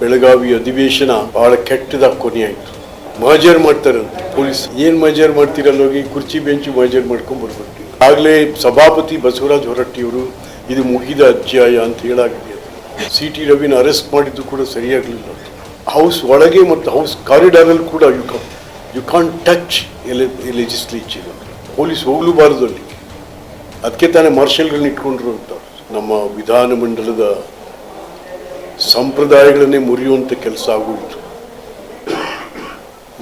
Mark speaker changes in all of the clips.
Speaker 1: ಬೆಳಗಾವಿ ಅಧಿವೇಶನ ಬಹಳ ಕೆಟ್ಟದ ಕೊನೆಯಾಯಿತು. ಮಜರ್ ಮಾಡ್ತಾರಂತೆ ಪೊಲೀಸ್ ಏನ್ ಮಜರ್ ಮಾಡ್ತೀರಲ್ಲ ಹೋಗಿ ಕುರ್ಚಿ ಬೆಂಚು ಮಜರ್ ಮಾಡ್ಕೊಂಡ್ ಬರ್ಬಿಟ್ಟು ಆಗ್ಲೇ ಸಭಾಪತಿ ಬಸವರಾಜ್ ಹೊರಟ್ಟಿಯವರು ಇದು ಮುಗಿದ ಅಧ್ಯಾಯ ಅಂತ ಹೇಳಾಗಿದೆ. ಸಿ ಟಿ ರವಿನ ಅರೆಸ್ಟ್ ಮಾಡಿದ್ದು ಕೂಡ ಸರಿಯಾಗಲಿಲ್ಲ. ಹೌಸ್ ಒಳಗೆ ಮತ್ತು ಹೌಸ್ ಕಾರಿಡಾರಲ್ಲಿ ಕೂಡ you can you can touch legislature. Police ಹೋಗ್ಲೂಬಾರದು ಅಲ್ಲಿ ಅದಕ್ಕೆ ತಾನೇ ಮಾರ್ಷಲ್ಗಳನ್ನ ಇಟ್ಕೊಂಡ್ರು ಅಂತ. ನಮ್ಮ ವಿಧಾನಮಂಡಲದ ಸಂಪ್ರದಾಯಗಳನ್ನೇ ಮುರಿಯುವಂಥ ಕೆಲಸ ಆಗೋಯಿತು.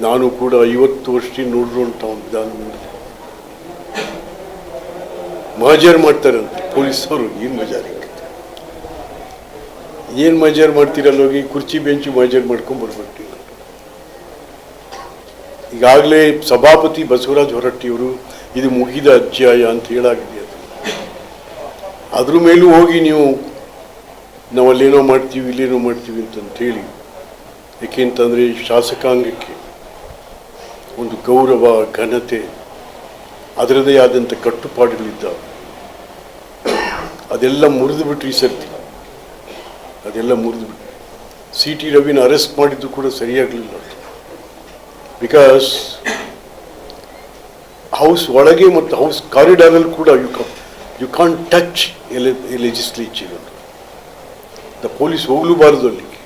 Speaker 1: ನಾನು ಕೂಡ ಐವತ್ತು ವರ್ಷ ನೋಡಿರುವಂಥ ಒಂದು ವಿಧಾನಮಂಡಲ ಮಜರ್ ಮಾಡ್ತಾರಂತೆ ಪೊಲೀಸರು, ಏನು ಮಜಾರ್ ಏನು ಮಜಾರ್ ಮಾಡ್ತೀರಲ್ಲ ಹೋಗಿ ಕುರ್ಚಿ ಬೆಂಚು ಮಜಾರ್ ಮಾಡ್ಕೊಂಡು ಬರ್ಬೇಕು. ಈಗಾಗಲೇ ಸಭಾಪತಿ ಬಸವರಾಜ ಹೊರಟ್ಟಿಯವರು ಇದು ಮುಗಿದ ಅಧ್ಯಾಯ ಅಂತ ಹೇಳಾಗಿದೆ ಅದು. ಅದ್ರ ಮೇಲೂ ಹೋಗಿ ನೀವು ನಾವು ಅಲ್ಲೇನೋ ಮಾಡ್ತೀವಿ, ಇಲ್ಲೇನೋ ಮಾಡ್ತೀವಿ ಅಂತಂತ ಹೇಳಿ ಏಕೆಂತಂದರೆ ಶಾಸಕಾಂಗಕ್ಕೆ ಒಂದು ಗೌರವ, ಘನತೆ, ಅದರದೇ ಆದಂಥ ಕಟ್ಟುಪಾಡುಗಳಿದ್ದಾವೆ. ಅದೆಲ್ಲ ಮುರಿದು ಬಿಟ್ರು ಈ ಸರ್ತಿ. ಅದೆಲ್ಲ ಮುರಿದು ಬಿಟ್ಟು ಸಿ ಟಿ ರವಿನ ಅರೆಸ್ಟ್ ಮಾಡಿದ್ದು ಕೂಡ ಸರಿಯಾಗಲಿಲ್ಲ ಬಿಕಾಸ್ ಹೌಸ್ ಒಳಗೆ ಮತ್ತು ಹೌಸ್ ಕಾರಿಡಾರಲ್ಲಿ ಕೂಡ you you can't touch legislature the police ಹೋಗ್ಲೂಬಾರದು ಅಲ್ಲಿಗೆ.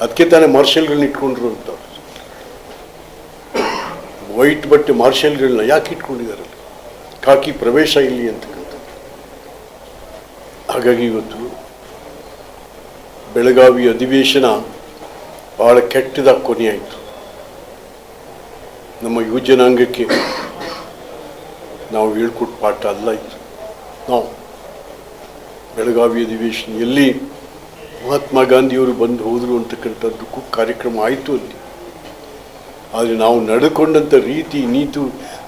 Speaker 1: ಅದಕ್ಕೆ ತಾನೇ ಮಾರ್ಷಲ್ಗಳನ್ನ ಇಟ್ಕೊಂಡ್ರು ಅಂತ. ವೈಟ್ ಬಟ್ಟೆ ಮಾರ್ಷಲ್ಗಳನ್ನ ಯಾಕೆ ಇಟ್ಕೊಂಡಿದ್ದಾರೆ ಅಲ್ಲಿ? ಕಾಕಿ ಪ್ರವೇಶ ಇಲ್ಲಿ ಅಂತಕ್ಕಂಥದ್ದು ಹಾಗಾಗಿ ಇವತ್ತು ಬೆಳಗಾವಿ ಅಧಿವೇಶನ ಬಹಳ ಕೆಟ್ಟದ ಕೊನೆಯಾಯಿತು ನಮ್ಮ ಯುವಜನಾಂಗಕ್ಕೆ ನಾವು ಹೇಳ್ಕೊಟ್ಟು ಪಾಠ ಅಲ್ಲ ಇದು. ನಾವು ಬೆಳಗಾವಿ ಅಧಿವೇಶನ ಎಲ್ಲಿ ಮಹಾತ್ಮ ಗಾಂಧಿಯವರು ಬಂದು ಹೋದರು ಅಂತಕ್ಕಂಥದ್ದಕ್ಕೂ ಕಾರ್ಯಕ್ರಮ ಆಯಿತು ಅಲ್ಲಿ. ಆದರೆ ನಾವು ನಡ್ಕೊಂಡಂಥ ರೀತಿ, ನೀತು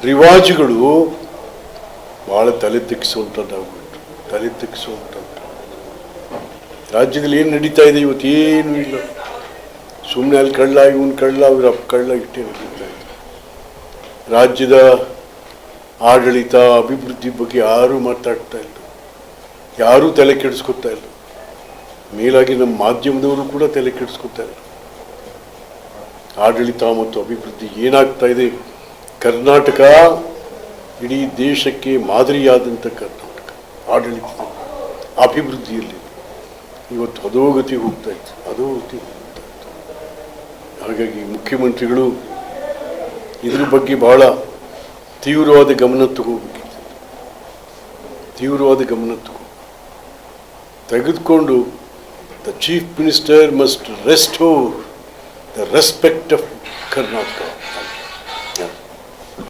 Speaker 1: ರಿವಾಜುಗಳು ಭಾಳ ತಲೆ ತೆಗೆಸುವಂಥದ್ದಾಗ್ಬಿಟ್ಟು ತಲೆ ತೆಗೆಸುವಂಥದ್ದು ರಾಜ್ಯದಲ್ಲಿ ಏನು ನಡೀತಾ ಇದೆ ಇವತ್ತು ಏನೂ ಇಲ್ಲ. ಸುಮ್ಮನೆ ಅಲ್ಲಿ ಕಳ್ಳ ಇವನು ಕಳ್ಳ ಅವ್ರ ಅಪ್ಪ ಕಳ್ಳ ಇಷ್ಟೇ ನಡೀತಾ ಇದೆ. ರಾಜ್ಯದ ಆಡಳಿತ, ಅಭಿವೃದ್ಧಿ ಬಗ್ಗೆ ಯಾರೂ ಮಾತಾಡ್ತಾ ಇಲ್ಲ. ಯಾರೂ ತಲೆ ಕೆಡಿಸ್ಕೊತಾ ಇಲ್ಲ. ಮೇಲಾಗಿ ನಮ್ಮ ಮಾಧ್ಯಮದವರು ಕೂಡ ತಲೆ ಕೆಡಿಸ್ಕೊತಾರೆ. ಆಡಳಿತ ಮತ್ತು ಅಭಿವೃದ್ಧಿ ಏನಾಗ್ತಾ ಇದೆ? ಕರ್ನಾಟಕ ಇಡೀ ದೇಶಕ್ಕೆ ಮಾದರಿಯಾದಂಥ ಕರ್ನಾಟಕ. ಆಡಳಿತ ಅಭಿವೃದ್ಧಿಯಲ್ಲಿ ಇವತ್ತು ಅಧೋಗತಿ ಹೋಗ್ತಾ ಇತ್ತು. ಅಧೋಗತಿ ಹೋಗ್ತಾ ಇತ್ತು. ಹಾಗಾಗಿ ಮುಖ್ಯಮಂತ್ರಿಗಳು ಇದ್ರ ಬಗ್ಗೆ ಬಹಳ ತೀವ್ರವಾದ ಗಮನ ತಗೋಬೇಕಿತ್ತು. ತೀವ್ರವಾದ ಗಮನ ತಗೋ. ತೆಗೆದುಕೊಂಡು the chief minister must restore the respect of Karnataka.